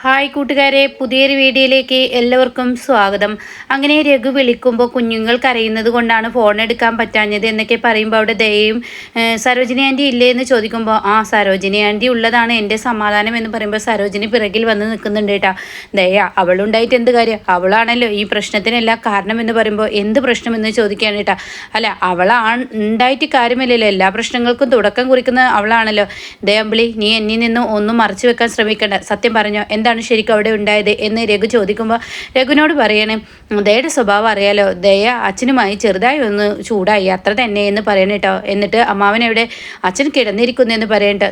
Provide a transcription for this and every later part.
Hi കൂട്ടുകാരെ പുതിയൊരു വീഡിയോയിലേക്ക് എല്ലാവർക്കും സ്വാഗതം. അങ്ങനെ രഘു വിളിക്കുമ്പോൾ കുഞ്ഞുങ്ങൾ കരയുന്നത് കൊണ്ടാണ് ഫോൺ എടുക്കാൻ പറ്റാഞ്ഞത് എന്നൊക്കെ പറയുമ്പോൾ അവിടെ ദയയും സരോജിനി ആന്റി ഇല്ലേ എന്ന് ചോദിക്കുമ്പോൾ ആ സരോജിനി ആന്റി ഉള്ളതാണ് എന്റെ സമാധാനം എന്ന് പറയുമ്പോൾ സരോജിനി പിറകിൽ വന്ന് നിൽക്കുന്നുണ്ട് കേട്ടാ. ദയ അവളുണ്ടായിട്ട് എന്ത് കാര്യം? അവളാണല്ലോ ഈ പ്രശ്നത്തിനെല്ലാം കാരണം എന്ന് പറയുമ്പോൾ എന്ത് പ്രശ്നമെന്ന് ചോദിക്കുകയാണ് കേട്ടാ. അല്ല അവളാണ് ഉണ്ടായിട്ട് കാര്യമില്ലല്ലോ. എല്ലാ പ്രശ്നങ്ങൾക്കും തുടക്കം കുറിക്കുന്ന അവളാണല്ലോ. ദയമ്പിളി നീ എന്നിൽ നിന്നും ഒന്നും മറച്ചു വെക്കാൻ ശ്രമിക്കേണ്ട. സത്യം പറഞ്ഞോ എന്താണ് ശരിക്കും അവിടെ ഉണ്ടായത് എന്ന് രഘു ചോദിക്കുമ്പോൾ രഘുവിനോട് പറയണേ ദയയുടെ സ്വഭാവം അറിയാലോ? ദയ അച്ഛനുമായി ചെറുതായി ഒന്ന് ചൂടായി. അത്ര തന്നെ എന്ന് പറയണേട്ടോ എന്നിട്ട് അമ്മാവനെവിടെ? അച്ഛൻ കിടന്നിരിക്കുന്നു എന്ന് പറയണ്ട.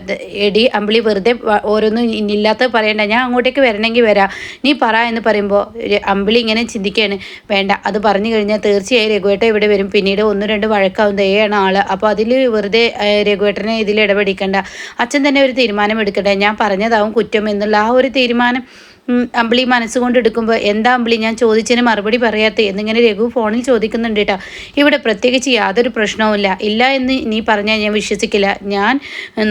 എടി അമ്പിളി വെറുതെ ഓരോന്നും ഇല്ലാത്ത പറയണ്ട. ഞാൻ അങ്ങോട്ടേക്ക് വരണമെങ്കിൽ വരാം. നീ പറ എന്ന് പറയുമ്പോൾ അമ്പിളി ഇങ്ങനെ ചിന്തിക്കുകയാണ് വേണ്ട. അത് പറഞ്ഞു കഴിഞ്ഞാൽ തീർച്ചയായും രഘുവേട്ട ഇവിടെ വരും. പിന്നീട് ഒന്ന് രണ്ട് വഴക്കാവും. ദയാണ് ആൾ. അപ്പോൾ അതിൽ വെറുതെ രഘുവേട്ടനെ ഇതിൽ ഇടപെടിക്കണ്ട. അച്ഛൻ തന്നെ ഒരു തീരുമാനം എടുക്കട്ടെ. ഞാൻ പറഞ്ഞതാവും കുറ്റം എന്നുള്ള ആ ഒരു തീരുമാനം ഉം, അമ്പിളി മനസ്സുകൊണ്ട് എടുക്കുമ്പോൾ എന്താ അമ്പിളി ഞാൻ ചോദിച്ചതിന് മറുപടി പറയാത്ത? എന്നിങ്ങനെ രഘു ഫോണിൽ ചോദിക്കുന്നുണ്ട് കേട്ടോ. ഇവിടെ പ്രത്യേകിച്ച് യാതൊരു പ്രശ്നവുമില്ല. ഇല്ല എന്ന് നീ പറഞ്ഞാൽ ഞാൻ വിശ്വസിക്കില്ല. ഞാൻ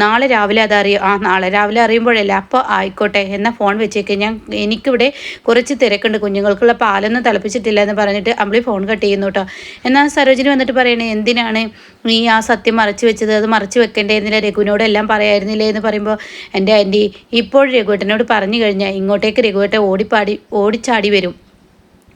നാളെ രാവിലെ അതറിയും ആ നാളെ രാവിലെ അറിയുമ്പോഴല്ല അപ്പോൾ ആയിക്കോട്ടെ എന്ന ഫോൺ വെച്ചേക്ക്. ഞാൻ എനിക്കിവിടെ കുറച്ച് തിരക്കുണ്ട്. കുഞ്ഞുങ്ങൾക്കുള്ള പാലൊന്നും തിളപ്പിച്ചിട്ടില്ല എന്ന് പറഞ്ഞിട്ട് അമ്പിളി ഫോൺ കട്ട് ചെയ്യുന്നു കേട്ടോ. എന്നാൽ സരോജിനി വന്നിട്ട് പറയണേ എന്തിനാണ് നീ ആ സത്യം മറച്ചു വെച്ചത്? അത് മറച്ചു വെക്കേണ്ടതെന്നില്ല രഘുവിനോട് എല്ലാം പറയായിരുന്നില്ലേ എന്ന് പറയുമ്പോൾ എന്റെ ആന്റി ഇപ്പോൾ രഘുവേട്ടനോട് പറഞ്ഞു കഴിഞ്ഞാൽ ഇങ്ങോട്ടേക്ക് രഘുവേട്ടൻ ഓടിപ്പാടി ഓടിച്ചാടി വരും.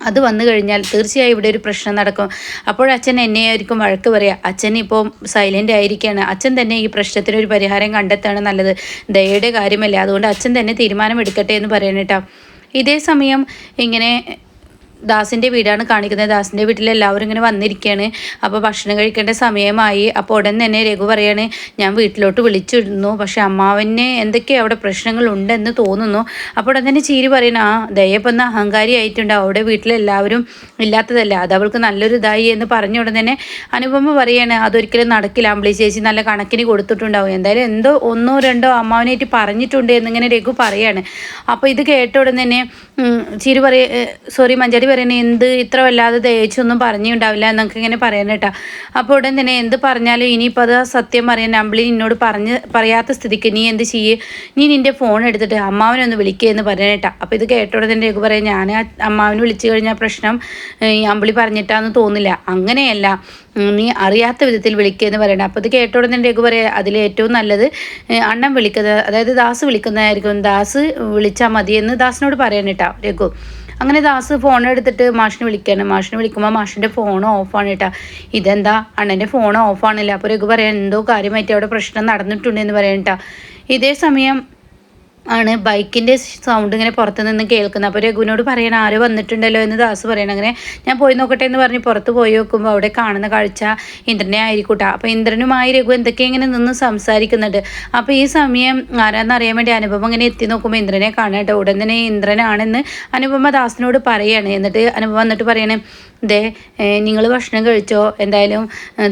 അത് വന്നു കഴിഞ്ഞാൽ തീർച്ചയായും ഇവിടെ ഒരു പ്രശ്നം നടക്കും. അപ്പോൾ അച്ഛൻ എന്നെ ആയിരിക്കും വഴക്ക് പറയുക അച്ഛൻ ഇപ്പോൾ സൈലന്റ് ആയിരിക്കുകയാണ് അച്ഛൻ തന്നെ ഈ പ്രശ്നത്തിന് ഒരു പരിഹാരം കണ്ടെത്താണ് നല്ലത്. ദയയുടെ കാര്യമല്ല? അതുകൊണ്ട് അച്ഛൻ തന്നെ തീരുമാനമെടുക്കട്ടെ എന്ന് പറയണേട്ടാ ഇതേ സമയം ഇങ്ങനെ ദാസിന്റെ വീടാണ് കാണിക്കുന്നത്. ദാസിന്റെ വീട്ടിൽ എല്ലാവരും ഇങ്ങനെ വന്നിരിക്കുകയാണ് അപ്പോൾ ഭക്ഷണം കഴിക്കേണ്ട സമയമായി. അപ്പോൾ ഉടൻ തന്നെ രഘു പറയാണ് ഞാൻ വീട്ടിലോട്ട് വിളിച്ചിരുന്നു. പക്ഷേ അമ്മാവന് എന്തൊക്കെയാണ് അവിടെ പ്രശ്നങ്ങളുണ്ടെന്ന് തോന്നുന്നു. അപ്പോൾ ഉടൻ തന്നെ ചീരി പറയണ ആ ദയപ്പെന്ന അഹങ്കാരി ആയിട്ടുണ്ട്. അവിടെ വീട്ടിലെല്ലാവരും ഇല്ലാത്തതല്ല? അത് അവൾക്ക് നല്ലൊരു ഇതായി എന്ന് പറഞ്ഞ ഉടൻ തന്നെ അനുപമ പറയാണ് അതൊരിക്കലും നടക്കില്ല. അമ്പിളി ചേച്ചി നല്ല കണക്കിന് കൊടുത്തിട്ടുണ്ടാവും. എന്തായാലും എന്തോ ഒന്നോ രണ്ടോ അമ്മാവനായിട്ട് പറഞ്ഞിട്ടുണ്ട് എന്നിങ്ങനെ രഘു പറയാണ്. അപ്പോൾ ഇത് കേട്ട ഉടൻ തന്നെ ചീരി പറയ സോറി മഞ്ചാടി പറയണേ എന്ത് ഇത്ര വല്ലാതെ ദയിച്ചൊന്നും പറഞ്ഞുണ്ടാവില്ല എന്നൊക്കെ ഇങ്ങനെ പറയണ കേട്ടോ. അപ്പോൾ ഉടൻ തന്നെ എന്ത് പറഞ്ഞാലും ഇനിയിപ്പോൾ അത് സത്യം പറയാൻ അമ്പിളി നിന്നോട് പറഞ്ഞ് പറയാത്ത സ്ഥിതിക്ക് നീ എന്ത് ചെയ്യേ? നീ നിന്റെ ഫോൺ എടുത്തിട്ട് അമ്മാവനെ ഒന്ന് വിളിക്കുക എന്ന് പറയണേട്ടാ അപ്പോൾ ഇത് കേട്ടോടെ തന്നെ രഘു പറയാം ഞാൻ അമ്മാവനെ വിളിച്ചു കഴിഞ്ഞാൽ പ്രശ്നം ഈ അമ്പിളി പറഞ്ഞിട്ടാന്ന് തോന്നില്ല അങ്ങനെയല്ല നീ അറിയാത്ത വിധത്തിൽ വിളിക്കുക എന്ന് പറയണം. അപ്പോൾ ഇത് കേട്ടോടെ തന്നെ രഘു പറയാം അതിൽ ഏറ്റവും നല്ലത് അണ്ണൻ വിളിക്കുന്നത് അതായത് ദാസ് വിളിക്കുന്നതായിരിക്കും. ദാസ് വിളിച്ചാൽ മതിയെന്ന് ദാസിനോട് ദാസിനോട് കേട്ടോ രഘു. അങ്ങനെ ദാസ് ഫോൺ എടുത്തിട്ട് മാഷിനെ വിളിക്കാണ്. മാഷിനെ വിളിക്കുമ്പോൾ മാഷിന്റെ ഫോൺ ഓഫാണ് കേട്ടാ ഇതെന്താ? അണ്ണന്റെ ഫോൺ ഓഫാണല്ലേ അപ്പോൾ രഘു പറയാൻ എന്തോ കാര്യമായിട്ട് അവിടെ പ്രശ്നം നടന്നിട്ടുണ്ട് എന്ന് പറയണട്ടാ ഇതേ സമയം ആണ്. ബൈക്കിന്റെ സൗണ്ട് ഇങ്ങനെ പുറത്ത് നിന്ന് കേൾക്കുന്നത്. അപ്പോൾ രഘുവിനോട് പറയണം ആരോ വന്നിട്ടുണ്ടല്ലോ? എന്ന് ദാസ് പറയണം. അങ്ങനെ ഞാൻ പോയി നോക്കട്ടെ എന്ന് പറഞ്ഞ് പുറത്ത് പോയി നോക്കുമ്പോൾ അവിടെ കാണുന്ന കാഴ്ച ഇന്ദ്രനെ ആയിരിക്കൂട്ടാ. അപ്പോൾ ഇന്ദ്രനുമായി രഘു എന്തൊക്കെ ഇങ്ങനെ നിന്ന് സംസാരിക്കുന്നുണ്ട്. അപ്പോൾ ഈ സമയം ആരാന്ന് അറിയാൻ വേണ്ടി അനുപമ ഇങ്ങനെ എത്തി നോക്കുമ്പോൾ ഇന്ദ്രനെ കാണാട്ടോ ഉടൻ തന്നെ ഇന്ദ്രനാണെന്ന് അനുപമ ദാസിനോട് പറയാണ്. എന്നിട്ട് അനുപമ വന്നിട്ട് പറയണേ ദേ നിങ്ങൾ ഭക്ഷണം കഴിച്ചോ? എന്തായാലും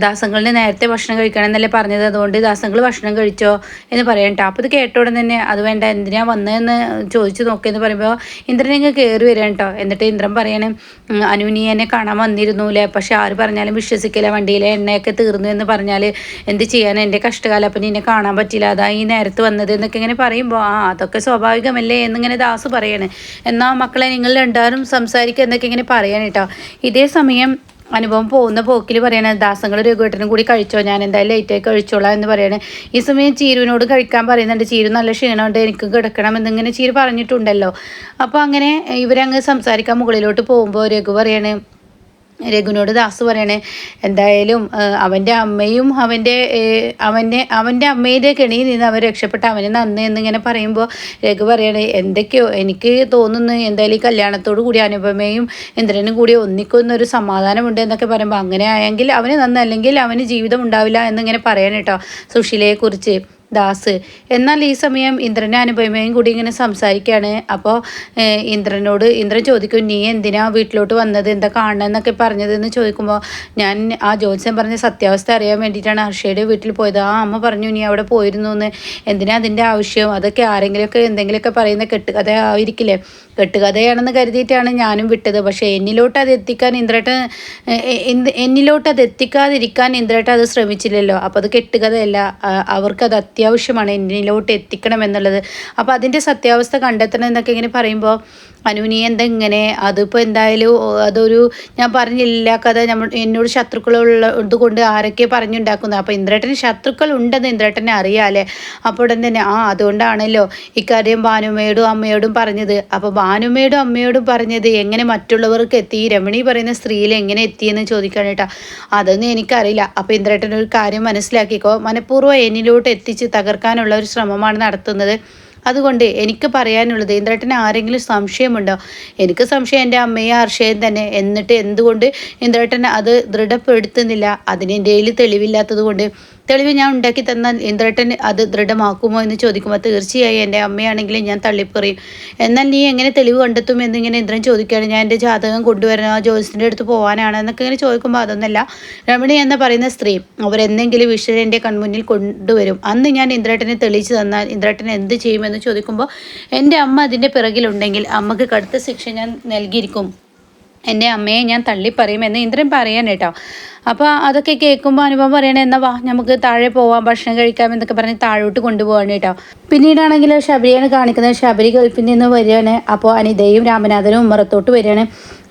ദാസങ്ങളിന് നേരത്തെ ഭക്ഷണം കഴിക്കണം എന്നല്ലേ പറഞ്ഞത്. അതുകൊണ്ട് ദാസങ്ങൾ ഭക്ഷണം കഴിച്ചോ? എന്ന് പറയട്ടോ അപ്പോൾ ഇത് കേട്ടോടെ തന്നെ അത് വേണ്ട എന്തിനാ വന്നതെന്ന് ചോദിച്ചു നോക്കിയെന്ന് പറയുമ്പോൾ ഇന്ദ്രൻ ഇങ്ങ് കയറി വരാൻ കേട്ടോ എന്നിട്ട് ഇന്ദ്രൻ പറയണേ ഉം, അനു നീ എന്നെ കാണാൻ വന്നിരുന്നൂലേ പക്ഷെ ആര് പറഞ്ഞാലും വിശ്വസിക്കില്ല. വണ്ടിയിലെ എണ്ണയൊക്കെ തീർന്നു എന്ന് പറഞ്ഞാൽ എന്ത് ചെയ്യാൻ എന്റെ കഷ്ടകാലം അപ്പം നിന്നെ കാണാൻ പറ്റില്ല അതാ ഈ നേരത്ത് വന്നത് എന്നൊക്കെ ഇങ്ങനെ പറയുമ്പോൾ ആ അതൊക്കെ സ്വാഭാവികമല്ലേ? എന്നിങ്ങനെ ദാസ് പറയണേ. എന്നാൽ മക്കളെ നിങ്ങൾ രണ്ടാരും സംസാരിക്കുക എന്നൊക്കെ ഇങ്ങനെ പറയാൻ കേട്ടോ ഇതേ സമയം അനുഭവം പോകുന്ന പോക്കിൽ പറയണ ദാസങ്ങൾ രഘുവേട്ടനും കൂടി കഴിച്ചോ? ഞാൻ എന്തായാലും ലേറ്റായി കഴിച്ചോളാം എന്ന് പറയണേ. ഈ സമയം ചീരുവിനോട് കഴിക്കാൻ പറയുന്നുണ്ട്. ചീരു നല്ല ക്ഷീണമുണ്ട് എനിക്ക് കിടക്കണം എന്നിങ്ങനെ ചീരു പറഞ്ഞിട്ടുണ്ടല്ലോ. അപ്പോൾ അങ്ങനെ ഇവരങ്ങ് സംസാരിക്കാൻ മുകളിലോട്ട് പോകുമ്പോൾ രഘു പറയണേ രഘുവിനോട് ദാസ് പറയണേ എന്തായാലും അവന്റെ അമ്മയും അവന്റെ അവന്റെ അവന്റെ അമ്മയുടെ കെണിയിൽ നിന്ന് അവൻ രക്ഷപ്പെട്ട അവന് നന്ന് എന്നിങ്ങനെ പറയുമ്പോൾ രഘു പറയണേ എന്തൊക്കെയോ എനിക്ക് തോന്നുന്നു എന്തായാലും ഈ കല്യാണത്തോടു കൂടി അനുപമയും ഇന്ദ്രനും കൂടി ഒന്നിക്കുന്നൊരു സമാധാനമുണ്ട് എന്നൊക്കെ പറയുമ്പോൾ അങ്ങനെ ആയെങ്കിൽ അവന് നന്ന് അല്ലെങ്കിൽ അവന് ജീവിതം ഉണ്ടാവില്ല എന്നിങ്ങനെ പറയണം കേട്ടോ സുശീലയെക്കുറിച്ച്. ദാസ്. എന്നാൽ ഈ സമയം ഇന്ദ്രനെ അനുപമയും കൂടി ഇങ്ങനെ സംസാരിക്കുകയാണ്. അപ്പോൾ ഇന്ദ്രനോട് ഇന്ദ്രൻ ചോദിക്കും നീ എന്തിനാ വീട്ടിലോട്ട് വന്നത്? എന്താ കാണണമെന്നൊക്കെ പറഞ്ഞതെന്ന് ചോദിക്കുമ്പോൾ ഞാൻ ആ ജോത്സ്യം പറഞ്ഞ സത്യാവസ്ഥ അറിയാൻ വേണ്ടിയിട്ടാണ് ഹർഷയുടെ വീട്ടിൽ പോയത്. ആ അമ്മ പറഞ്ഞു നീ അവിടെ പോയിരുന്നു എന്ന്. എന്തിനാ അതിന്റെ ആവശ്യം? അതൊക്കെ ആരെങ്കിലുമൊക്കെ എന്തെങ്കിലുമൊക്കെ പറയുന്ന കെട്ടുകഥ ആയിരിക്കില്ലേ കെട്ടുകഥയാണെന്ന് കരുതിയിട്ടാണ് ഞാനും വിട്ടത്. പക്ഷേ എന്നിലോട്ട് അത് എത്തിക്കാൻ എന്ത് എന്നിലോട്ട് അത് എത്തിക്കാതിരിക്കാൻ ഇന്ദ്രേട്ടൻ അത് ശ്രമിച്ചില്ലല്ലോ. അപ്പോൾ അത് കെട്ടുകഥയല്ല. അവർക്കത് അത്യാവശ്യമാണ് എന്നിലോട്ട് എത്തിക്കണം എന്നുള്ളത് അപ്പോൾ അതിന്റെ സത്യാവസ്ഥ കണ്ടെത്തണം എന്നൊക്കെ ഇങ്ങനെ പറയുമ്പോൾ അനു നീ എന്താ ഇങ്ങനെ അതിപ്പോൾ എന്തായാലും അതൊരു ഞാൻ പറഞ്ഞില്ല കഥ നമ്മൾ എന്നോട് ശത്രുക്കളുള്ള ഇതുകൊണ്ട് ആരൊക്കെ പറഞ്ഞുണ്ടാക്കുന്നത് അപ്പോൾ ഇന്ദ്രേട്ടന് ശത്രുക്കൾ ഉണ്ടെന്ന് ഇന്ദ്രേട്ടനെ അറിയാമല്ലേ അപ്പോൾ ഉടൻ തന്നെ ആ അതുകൊണ്ടാണല്ലോ ഇക്കാര്യം ഭാനുമ്മയോടും അമ്മയോടും പറഞ്ഞത്. അപ്പോൾ ഭാനുമ്മയോടും അമ്മയോടും പറഞ്ഞത് എങ്ങനെ മറ്റുള്ളവർക്ക് എത്തി? രമണി പറയുന്ന സ്ത്രീയിൽ എങ്ങനെ എത്തിയെന്ന് ചോദിക്കാൻ കേട്ടാ. അതൊന്നും എനിക്കറിയില്ല. അപ്പോൾ ഇന്ദ്രേട്ടൻ ഒരു കാര്യം മനസ്സിലാക്കിക്കോ. മനഃപൂർവം എന്നിലോട്ട് എത്തിച്ച് തകർക്കാനുള്ള ഒരു ശ്രമമാണ് നടത്തുന്നത്. അതുകൊണ്ട് എനിക്ക് പറയാനുള്ളത് ഇന്ദ്രേട്ടന് ആരെങ്കിലും സംശയമുണ്ടോ? എനിക്ക് സംശയം എന്റെ അമ്മയും ഹർഷയും തന്നെ. എന്നിട്ട് എന്തുകൊണ്ട് ഇന്ദ്രേട്ടൻ അത് ദൃഢപ്പെടുത്തുന്നില്ല? അതിന് കയ്യിൽ തെളിവില്ലാത്തത് കൊണ്ട് തെളിവ് ഞാൻ ഉണ്ടാക്കി തന്ന ഇന്ദ്രട്ടൻ അത് ദൃഢമാക്കുമോ എന്ന് ചോദിക്കുമ്പോൾ തീർച്ചയായും എന്റെ അമ്മയാണെങ്കിലും ഞാൻ തള്ളിപ്പറയും. എന്നാൽ നീ എങ്ങനെ തെളിവ് കണ്ടെത്തും എന്നിങ്ങനെ ഇന്ദ്രൻ ചോദിക്കുകയാണ്. ഞാൻ എന്റെ ജാതകം കൊണ്ടുവരണോ ആ ജോസിന്റെ അടുത്ത് പോകാനാണ് എന്നൊക്കെ ഇങ്ങനെ ചോദിക്കുമ്പോൾ അതൊന്നല്ല. രമണി എന്ന് പറയുന്ന സ്ത്രീ അവരെന്തെങ്കിലും വിഷയം എന്റെ കൺമുന്നിൽ കൊണ്ടുവരും. അന്ന് ഞാൻ ഇന്ദ്രട്ടനെ തെളിയിച്ചു തന്നാൽ ഇന്ദ്രട്ടൻ എന്ത് ചെയ്യുമെന്ന് ചോദിക്കുമ്പോൾ എന്റെ അമ്മ അതിന്റെ പിറകിലുണ്ടെങ്കിൽ അമ്മയ്ക്ക് കടുത്ത ശിക്ഷ ഞാൻ നൽകിയിരിക്കും. എന്റെ അമ്മയെ ഞാൻ തള്ളിപ്പറയുമെന്ന് ഇന്ദ്രൻ പറയാൻ അപ്പോൾ അതൊക്കെ കേൾക്കുമ്പോൾ അനുഭവം പറയണേ എന്നാ വാ നമുക്ക് താഴെ പോവാം ഭക്ഷണം കഴിക്കാം എന്നൊക്കെ പറഞ്ഞ് താഴോട്ട് കൊണ്ടുപോകാണ് കേട്ടോ. പിന്നീടാണെങ്കിൽ ശബരിയാണ് കാണിക്കുന്നത്. ശബരി ഗൾഫിൽ നിന്ന് വരികയാണ്. അപ്പോൾ അനിതയും രാമനാഥനും ഉമ്മറത്തോട്ട് വരികയാണ്.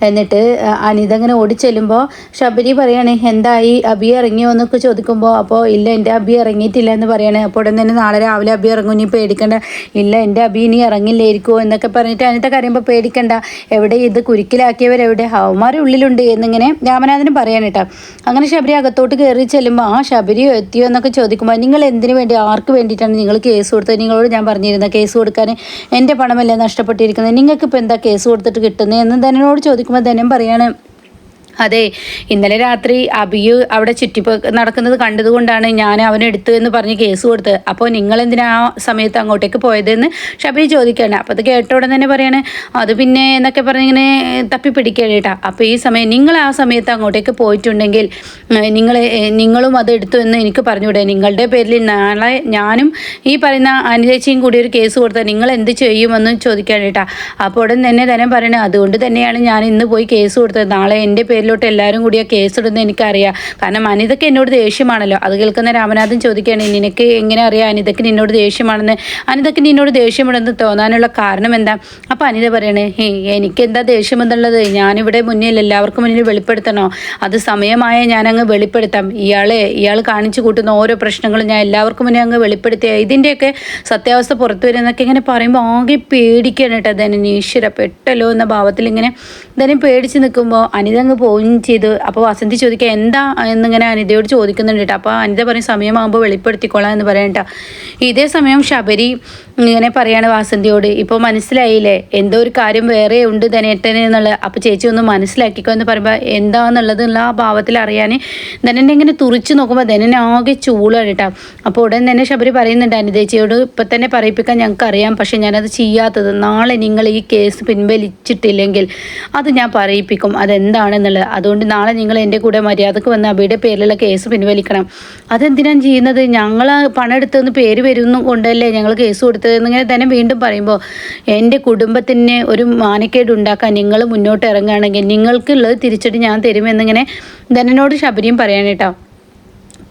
എന്നിട്ട് അനിത അങ്ങനെ ഓടിച്ചെല്ലുമ്പോൾ ശബരി പറയാണ് എന്തായി? അബി ഇറങ്ങിയോ? എന്നൊക്കെ ചോദിക്കുമ്പോൾ അപ്പോൾ ഇല്ല എന്റെ അബി ഇറങ്ങിയിട്ടില്ല എന്ന് പറയാണ്. അപ്പോൾ ഉടൻ തന്നെ നാളെ രാവിലെ അബി ഇറങ്ങും ഇനി പേടിക്കണ്ട. ഇല്ല എന്റെ അബി ഇനി ഇറങ്ങില്ലായിരിക്കുമോ എന്നൊക്കെ പറഞ്ഞിട്ട് അനിത കരയുമ്പോൾ പേടിക്കണ്ട. എവിടെ ഇത് കുരുക്കിലാക്കിയവരെവിടെ? ഹവന്മാർ ഉള്ളിലുണ്ട് എന്നിങ്ങനെ രാമനാഥനും പറയാൻ അങ്ങനെ ശബരി അകത്തോട്ട് കയറി ചെല്ലുമ്പോൾ ആ ശബരിയോ എത്തിയോ? എന്നൊക്കെ ചോദിക്കുമ്പോൾ നിങ്ങൾ എന്തിനു വേണ്ടി ആർക്ക് വേണ്ടിയിട്ടാണ് നിങ്ങൾ കേസ് കൊടുത്തത്? നിങ്ങളോട് ഞാൻ പറഞ്ഞിരുന്ന കേസ് കൊടുക്കാൻ എന്റെ പണമല്ലേ നഷ്ടപ്പെട്ടിരിക്കുന്നത്? നിങ്ങൾക്ക് ഇപ്പോൾ എന്താ കേസ് കൊടുത്തിട്ട് കിട്ടുന്നത് എന്ന് ധനനോട് ചോദിക്കുമ്പോൾ ധനം പറയാണ് അതെ ഇന്നലെ രാത്രി അബിയു അവിടെ ചുറ്റിപ്പോ നടക്കുന്നത് കണ്ടതുകൊണ്ടാണ് ഞാൻ അവനെടുത്തു എന്ന് പറഞ്ഞ് കേസ് കൊടുത്തത് അപ്പോൾ നിങ്ങൾ എന്തിനാ ആ സമയത്ത് അങ്ങോട്ടേക്ക് പോയതെന്ന് ഷബി ചോദിക്കുകയാണ്. അപ്പോൾ അത് കേട്ട ഉടൻ തന്നെ പറയാണ് അത് പിന്നെ എന്നൊക്കെ പറഞ്ഞ് ഇങ്ങനെ തപ്പി പിടിക്കുകയാണ് കേട്ടാ. അപ്പോൾ ഈ സമയം നിങ്ങൾ ആ സമയത്ത് അങ്ങോട്ടേക്ക് പോയിട്ടുണ്ടെങ്കിൽ നിങ്ങൾ നിങ്ങളും അത് എടുത്തു എന്ന് എനിക്ക് പറഞ്ഞുകൂടെ? നിങ്ങളുടെ പേരിൽ നാളെ ഞാനും ഈ പറയുന്ന അനുചേച്ചിയും കൂടി ഒരു കേസ് കൊടുത്താൽ നിങ്ങൾ എന്ത് ചെയ്യുമെന്ന് ചോദിക്കാനേട്ടാ അപ്പോൾ ഉടൻ തന്നെ തന്നെ പറയണേ അതുകൊണ്ട് തന്നെയാണ് ഞാൻ ഇന്ന് പോയി കേസ് കൊടുത്തത്. നാളെ എന്റെ പേരിലോട്ട് എല്ലാവരും കൂടി ആ കേസ് ഇടുന്നത് എനിക്കറിയാം. കാരണം അനിതയ്ക്ക് എന്നോട് ദേഷ്യമാണല്ലോ. അത് കേൾക്കുന്ന രാമനാഥൻ ചോദിക്കുകയാണ് നിനക്ക് എങ്ങനെ അറിയാം അനിതയ്ക്ക് നിന്നോട് ദേഷ്യമാണെന്ന്? അനിതയ്ക്ക് നിന്നോട് ദേഷ്യമുണ്ടെന്ന് തോന്നാനുള്ള കാരണം എന്താ? അപ്പോൾ അനിത പറയണേ ഹേ എനിക്ക് എന്താ ദേഷ്യം ദേഷ്യമെന്നുള്ളത്? ഞാനിവിടെ മുന്നിൽ എല്ലാവർക്കും മുന്നിൽ വെളിപ്പെടുത്തണോ? അത് സമയമായ ഞാനങ്ങ് വെളിപ്പെടുത്താം. ഇയാളെ ഇയാൾ കാണിച്ചു കൂട്ടുന്ന ഓരോ പ്രശ്നങ്ങളും ഞാൻ എല്ലാവർക്കും മുന്നേ അങ്ങ് വെളിപ്പെടുത്തിയ ഇതിന്റെയൊക്കെ സത്യാവസ്ഥ പുറത്തു വരുന്നൊക്കെ ഇങ്ങനെ പറയുമ്പോൾ ആകെ പേടിക്കണം കേട്ടോ ധനൻ ഈശ്വര പെട്ടല്ലോ എന്ന ഭാവത്തിൽ ഇങ്ങനെ ധനം പേടിച്ച് നിൽക്കുമ്പോൾ അനിത അങ്ങ് പോവുകയും ചെയ്തു അപ്പോൾ വസന്തി ചോദിക്കുക എന്താ? എന്നിങ്ങനെ അനിതയോട് ചോദിക്കുന്നുണ്ട് കേട്ടോ. അപ്പോൾ അനിത പറയും സമയമാകുമ്പോൾ വെളിപ്പെടുത്തിക്കോളാം എന്ന് പറയണ്ട ഇതേ സമയം ശബരി ഇങ്ങനെ പറയാണ് വാസന്തിയോട്. ഇപ്പോൾ മനസ്സിലായില്ലേ? എന്തോ ഒരു കാര്യം വേറെ ഉണ്ട് ധനേട്ടൻ എന്നുള്ളത് അപ്പോൾ ചേച്ചി ഒന്ന് മനസ്സിലാക്കിക്കോ എന്ന് പറയുമ്പോൾ എന്താണെന്നുള്ളത് ഉള്ള ആ ഭാവത്തിൽ അറിയാൻ ധനന്റെ ഇങ്ങനെ തുറിച്ച് നോക്കുമ്പോൾ ധനൻ ആകെ ചൂളാണ് കേട്ടോ. അപ്പോൾ ഉടൻ തന്നെ ശബരി പറയുന്നുണ്ട് അനിതേച്ചിയോട് ഇപ്പം തന്നെ പറയിപ്പിക്കാൻ ഞങ്ങൾക്ക് അറിയാം പക്ഷേ ഞാനത് ചെയ്യാത്തത്. നാളെ നിങ്ങൾ ഈ കേസ് പിൻവലിച്ചിട്ടില്ലെങ്കിൽ അത് ഞാൻ പറയിപ്പിക്കും. അതെന്താണെന്നുള്ളത് അതുകൊണ്ട് നാളെ നിങ്ങൾ എന്റെ കൂടെ മര്യാദയ്ക്ക് വന്ന് അബിയുടെ പേരിലുള്ള കേസ് പിൻവലിക്കണം. അതെന്തിനാണ് ചെയ്യുന്നത്? ഞങ്ങൾ പണം എടുത്തെന്ന് പേര് വരുന്നു കൊണ്ടല്ലേ ഞങ്ങൾ കേസ് കൊടുത്തത് ഇങ്ങനെ തന്നെ വീണ്ടും പറയുമ്പോൾ എന്റെ കുടുംബത്തിന് ഒരു മാനക്കേട് ഉണ്ടാക്കാൻ നിങ്ങൾ മുന്നോട്ട് ഇറങ്ങുകയാണെങ്കിൽ നിങ്ങൾക്കുള്ളത് തിരിച്ചിട്ട് ഞാൻ തരുമെന്നിങ്ങനെ ധനനോട് ശബരിയും പറയാൻ കേട്ടോ.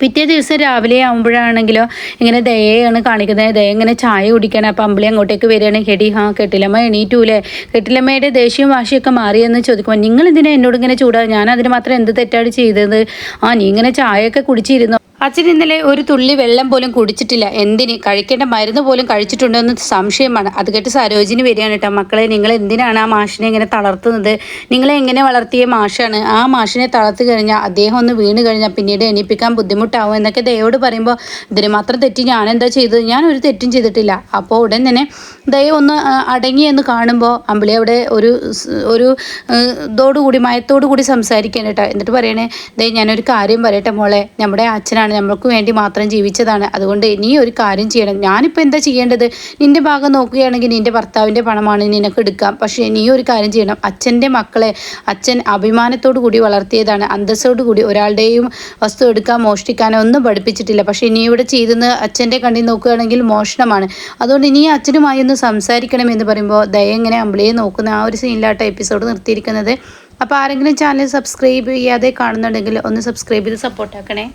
പിറ്റേ ദിവസം രാവിലെ ആകുമ്പോഴാണെങ്കിലോ ഇങ്ങനെ ദയാണ് കാണിക്കുന്നത്. ദയ ഇങ്ങനെ ചായ കുടിക്കണം അപ്പം അമ്പിളി അങ്ങോട്ടേക്ക് വരികയാണ്. കെടി ഹാ കെട്ടിലമ്മ എണീറ്റൂലേ? കെട്ടിലമ്മയുടെ ദേഷ്യവും വാശിയൊക്കെ മാറിയെന്ന് ചോദിക്കുമ്പോൾ നിങ്ങൾ ഇതിനെ എന്നോട് ഇങ്ങനെ ചൂടാ? ഞാൻ അതിന് മാത്രം എന്ത് തെറ്റാണ് ചെയ്തത്? ആ നീ ഇങ്ങനെ ചായയൊക്കെ കുടിച്ചിരുന്നു? അച്ഛൻ ഇന്നലെ ഒരു തുള്ളി വെള്ളം പോലും കുടിച്ചിട്ടില്ല. എന്തിന്? കഴിക്കേണ്ട മരുന്ന് പോലും കഴിച്ചിട്ടുണ്ടോ എന്ന് സംശയമാണ്. അത് കേട്ട് സരോജിനി വരികയാണ് കേട്ടോ. മക്കളെ നിങ്ങൾ എന്തിനാണ് ആ മാഷിനെ ഇങ്ങനെ തളർത്തുന്നത്? നിങ്ങളെ എങ്ങനെ വളർത്തിയ മാഷാണ്? ആ മാഷിനെ തളർത്തി കഴിഞ്ഞാൽ അദ്ദേഹം ഒന്ന് വീണ് കഴിഞ്ഞാൽ പിന്നീട് എണീപ്പിക്കാൻ ബുദ്ധിമുട്ടാവും എന്നൊക്കെ ദയോട് പറയുമ്പോൾ ഇതിന് മാത്രം തെറ്റി ഞാൻ എന്താ ചെയ്തത്? ഞാൻ ഒരു തെറ്റും ചെയ്തിട്ടില്ല. അപ്പോൾ ഉടൻ തന്നെ ദയ ഒന്ന് അടങ്ങി എന്ന് കാണുമ്പോൾ അമ്പിളി അവിടെ ഒരു ഒരു ഇതോടുകൂടി മയത്തോടു കൂടി സംസാരിക്കാൻ കേട്ടോ. എന്നിട്ട് പറയണേ ദയ ഞാനൊരു കാര്യം പറയട്ടെ മോളെ. നമ്മുടെ അച്ഛനാണ് നമ്മൾക്ക് വേണ്ടി മാത്രം ജീവിച്ചതാണ്. അതുകൊണ്ട് നീ ഒരു കാര്യം ചെയ്യണം. ഞാനിപ്പോൾ എന്താ ചെയ്യേണ്ടത്? നിന്റെ ഭാഗം നോക്കുകയാണെങ്കിൽ നിന്റെ ഭർത്താവിന്റെ പണമാണ് നിനക്ക് എടുക്കാം. പക്ഷേ നീ ഒരു കാര്യം ചെയ്യണം. അച്ഛന്റെ മക്കളെ അച്ഛൻ അഭിമാനത്തോടു കൂടി വളർത്തിയതാണ്. അന്തസ്സോടു കൂടി ഒരാളുടെയും വസ്തു എടുക്കാൻ മോഷ്ടിക്കാനോ ഒന്നും പഠിപ്പിച്ചിട്ടില്ല. പക്ഷേ നീ ഇവിടെ ചെയ്തെന്ന് അച്ഛന്റെ കണ്ണിൽ നോക്കുകയാണെങ്കിൽ മോഷണമാണ്. അതുകൊണ്ട് നീ അച്ഛനുമായി ഒന്ന് സംസാരിക്കണം എന്ന് പറയുമ്പോൾ ദയ എങ്ങനെ അമ്പിളിയെ നോക്കുന്ന ആ ഒരു സീനിലാട്ട എപ്പിസോഡ് നിർത്തിയിരിക്കുന്നത്. അപ്പോൾ ആരെങ്കിലും ചാനൽ സബ്സ്ക്രൈബ് ചെയ്യാതെ കാണുന്നുണ്ടെങ്കിൽ ഒന്ന് സബ്സ്ക്രൈബ് ചെയ്ത് സപ്പോർട്ടാക്കണേ